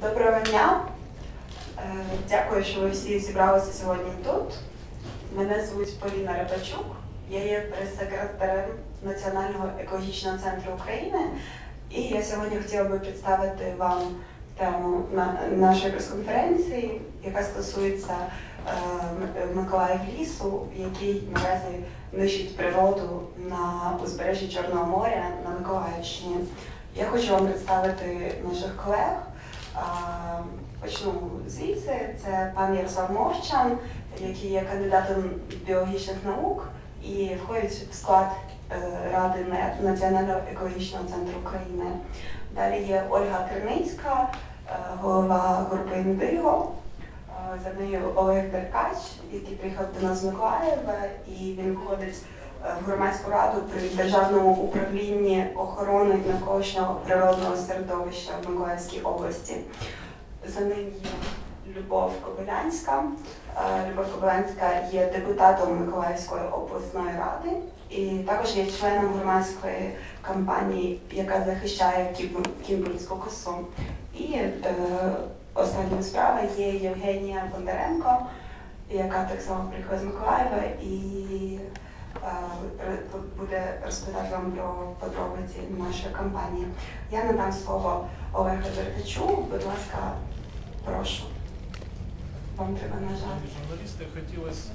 Доброго дня. Е, Дякую, що ви всі зібралися сьогодні тут. Мене звуть Поліна Рибачук. Я є прес-секретарем Національного екологічного центру України. І я сьогодні хотіла би представити вам тему нашої прес-конференції, яка стосується е, Миколаїв лісу, який наразі нищить природу на узбережжі Чорного моря на Миколаївщині. Я хочу вам представити наших колег. Почну звідси. Це пан Ярослав Мовчан, який є кандидатом біологічних наук і входить в склад е, Ради Національного екологічного центру України. Далі є Ольга Криницька, е, голова групи Індиго. Е, За нею Олег Деркач, який приїхав до нас з Миколаєва, і він входить громадську раду при державному управлінні охорони навколишнього природного середовища в Миколаївській області. За ним є Любов Кобилянська. Е, Любов Кобилянська є депутатом Миколаївської обласної ради і також є членом громадської кампанії, яка захищає Кімбурську косу. І е, остання справа є Євгенія Бондаренко, яка так само приїхала з Миколаєва і е, буде розповідати вам про подробиці нашої кампанії. Я надам слово Олегу Деркачу. Будь ласка, прошу. Вам треба нажати. Журналісти хотілося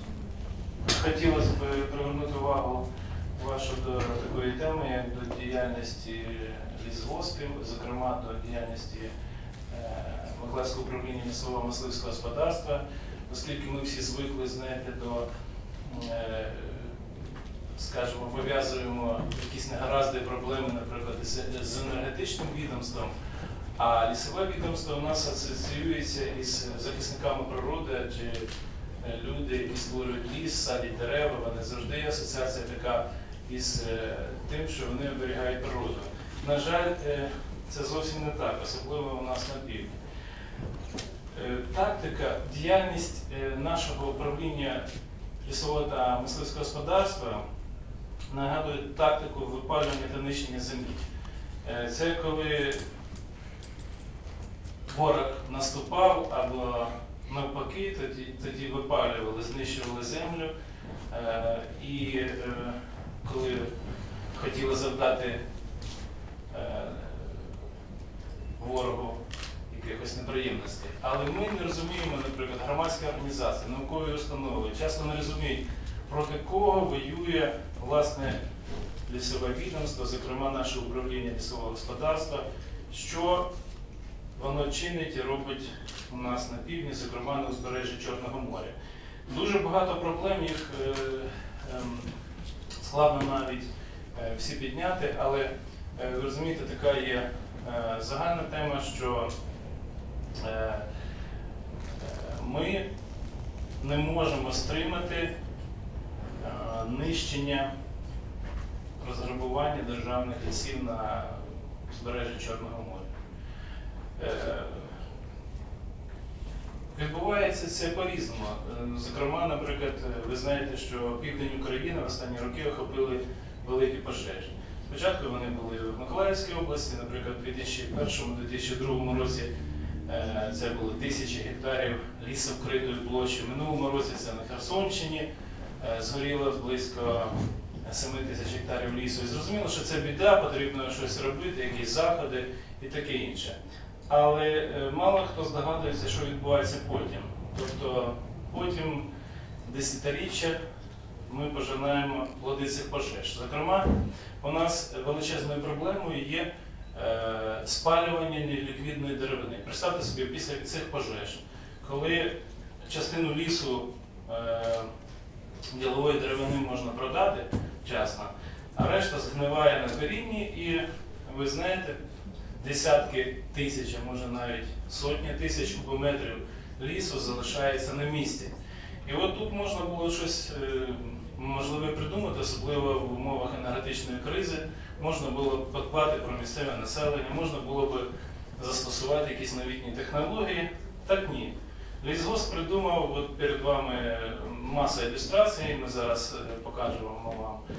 хотілося б привернути увагу вашу до такої теми, як до діяльності лісгоспів, зокрема до діяльності е, Миколаївського управління місцевого мисливського господарства, оскільки ми всі звикли, знаєте, до, е, пов'язуємо якісь негаразди проблеми, наприклад, з, енергетичним відомством. А лісове відомство у нас асоціюється із захисниками природи, адже е, люди, які створюють ліс, садять дерева, вони завжди є асоціація така із е, тим, що вони оберігають природу. На жаль, е, це зовсім не так, особливо у нас на півдні. Тактика, діяльність нашого управління лісового та мисливського господарства нагадує тактику випалювання та нищення землі. Е, Це коли ворог наступав або навпаки, тоді, тоді випалювали, знищували землю. Е, і е, коли хотіли завдати ворогу якихось неприємностей. Але ми не розуміємо, наприклад, громадські організації, наукові установи часто не розуміють, проти кого воює власне лісове відомство, зокрема наше управління лісового господарства, що воно чинить і робить у нас на півдні, зокрема на узбережжі Чорного моря. Дуже багато проблем їх е, ем, складно навіть е, всі підняти, але е, ви розумієте, така є е, загальна тема, що е, е, ми не можемо стримати е, нищення розграбування державних лісів на узбережжі Чорного моря. Е, Відбувається це по-різному. Е, Зокрема, наприклад, е, ви знаєте, що південь України в останні роки охопили великі пожежі. Спочатку вони були в Миколаївській області, наприклад, у 2001-2002 році це було тисячі гектарів лісовкритої площі. Минулому році це на Херсонщині згоріло близько 7 тисяч гектарів лісу. І зрозуміло, що це біда, потрібно щось робити, якісь заходи і таке інше. Але е, мало хто здогадується, що відбувається потім. Тобто потім десятиріччя ми пожинаємо плоди цих пожеж. Зокрема, у нас величезною проблемою є е, спалювання неліквідної деревини. Представте собі, після цих пожеж, коли частину лісу е, ділової деревини можна продати вчасно, а решта згниває на корінні і ви знаєте, десятки тисяч, а може навіть сотні тисяч кубометрів лісу залишається на місці. І от тут можна було щось е, можливе придумати, особливо в умовах енергетичної кризи. Можна було б подбати про місцеве населення, можна було б застосувати якісь новітні технології. Так ні. Лісгосп придумав, от перед вами маса ілюстрацій, ми зараз е, покажемо вам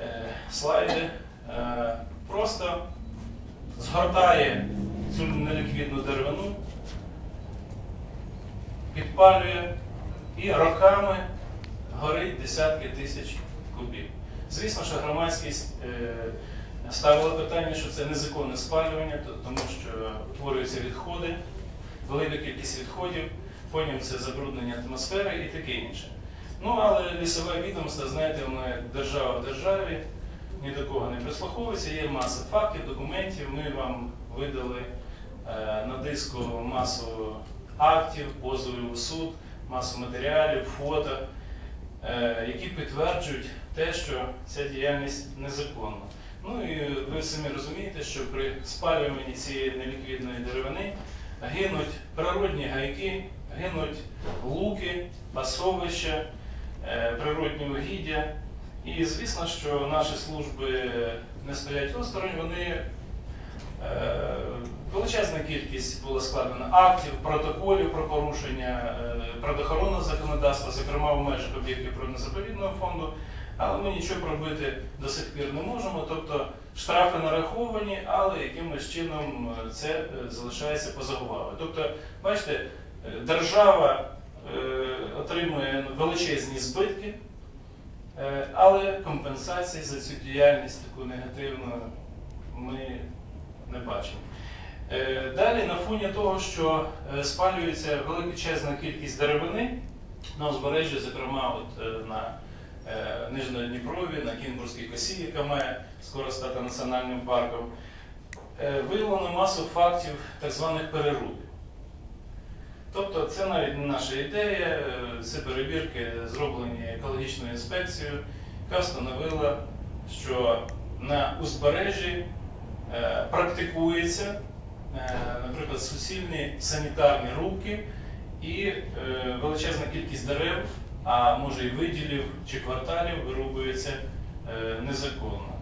е, слайди. Е, Просто згортає цю неліквідну деревину, підпалює і роками горить десятки тисяч кубів. Звісно, що громадськість ставила питання, що це незаконне спалювання, тому що утворюються відходи, велика кількість відходів, потім це забруднення атмосфери і таке інше. Ну, але лісове відомство, знаєте, воно як держава в державі, ні до кого не прислуховується, є маса фактів, документів. Ми вам видали е, на диску масу актів, позовів у суд, масу матеріалів, фото, е, які підтверджують те, що ця діяльність незаконна. Ну і ви самі розумієте, що при спалюванні цієї неліквідної деревини гинуть природні гайки, гинуть луки, пасовища, е, природні угіддя. І звісно, що наші служби не стоять осторонь, вони е, величезна кількість була складена актів, протоколів про порушення е, природоохоронного законодавства, зокрема в межах об'єктів природно-заповідного фонду, але ми нічого робити до сих пір не можемо. Тобто штрафи нараховані, але якимось чином е, це е, залишається поза увагою. Тобто, бачите, е, держава е, отримує величезні збитки. Е, Але компенсації за цю діяльність таку негативну ми не бачимо. Е, Далі, на фоні того, що спалюється величезна кількість деревини на узбережжі, зокрема от, на Нижньодніпрові, на Кінбурзькій косі, яка має скоро стати національним парком, виявлено масу фактів так званих перерубів. Тобто це навіть не наша ідея, це перевірки, зроблені екологічною інспекцією, яка встановила, що на узбережжі е, практикується, е, наприклад, суцільні санітарні рубки і е, величезна кількість дерев, а може і виділів чи кварталів вирубується незаконно.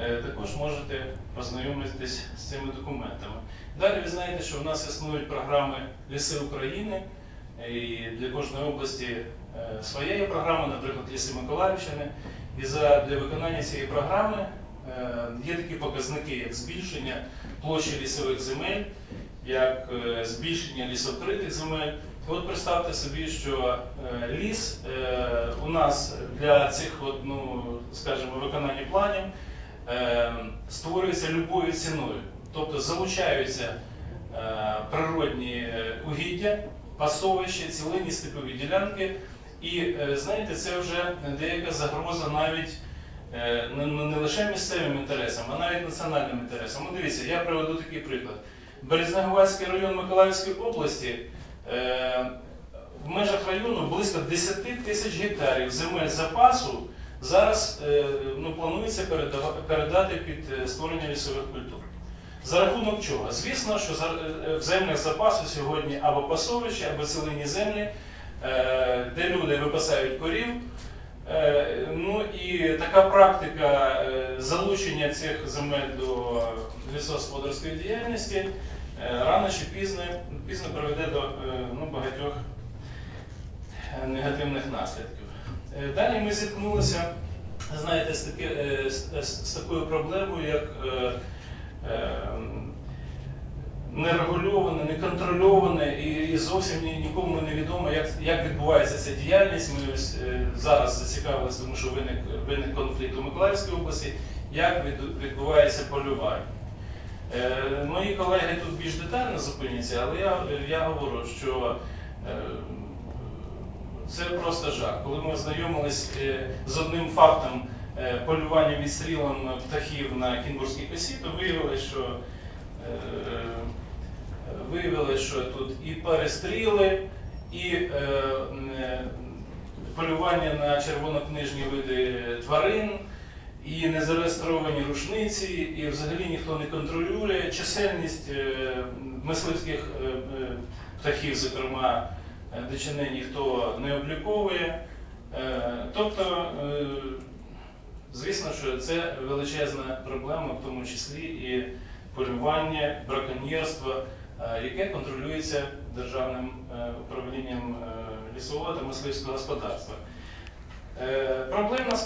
Е, Також можете познайомитись з цими документами. Далі ви знаєте, що в нас існують програми Ліси України, і для кожної області е, своя є програма, наприклад, Ліси Миколаївщини. І за, для виконання цієї програми е, є такі показники, як збільшення площі лісових земель, як е, збільшення лісокритих земель. От представте собі, що е, ліс е, у нас для цих, ну, скажімо, виконання планів е, створюється любою ціною. Тобто залучаються е, природні е, угіддя, пасовища, цілинні степові ділянки. І е, знаєте, це вже деяка загроза навіть е, не, лише місцевим інтересам, а навіть національним інтересам. Ну, дивіться, я приведу такий приклад. Березнегувацький район Миколаївської області в межах району близько 10 тисяч гектарів земель запасу зараз е, ну, планується передати під е, створення лісових культур. За рахунок чого? Звісно, що е, в землях запасу сьогодні або пасовища, або цілинні землі, де люди випасають корів. Ну і така практика залучення цих земель до лісогосподарської діяльності рано чи пізно, пізно приведе до ну, багатьох негативних наслідків. Е, Далі ми зіткнулися, знаєте, з, таки, е, з, з- такою проблемою, як е, е, нерегульоване, неконтрольоване і, зовсім ні- нікому не відомо, як, як відбувається ця діяльність. Ми е, зараз зацікавилися, тому що виник, виник конфлікт у Миколаївській області, як від- відбувається полювання. Е, Мої колеги тут більш детально зупиняться, але я, я говорю, що е, це просто жах. Коли ми ознайомились е, з одним фактом е, полювання відстрілом птахів на Кінбурзькій косі, то виявилось, що е, виявилось, що тут і перестріли, і полювання на червонокнижні види тварин, і незареєстровані рушниці, і взагалі ніхто не контролює чисельність мисливських птахів, зокрема дичини, ніхто не обліковує. Е, Тобто, е, звісно, що це величезна проблема, в тому числі і полювання, браконьєрство, е, яке контролюється державним е, управлінням е, лісового та мисливського господарства. Е, Проблемна.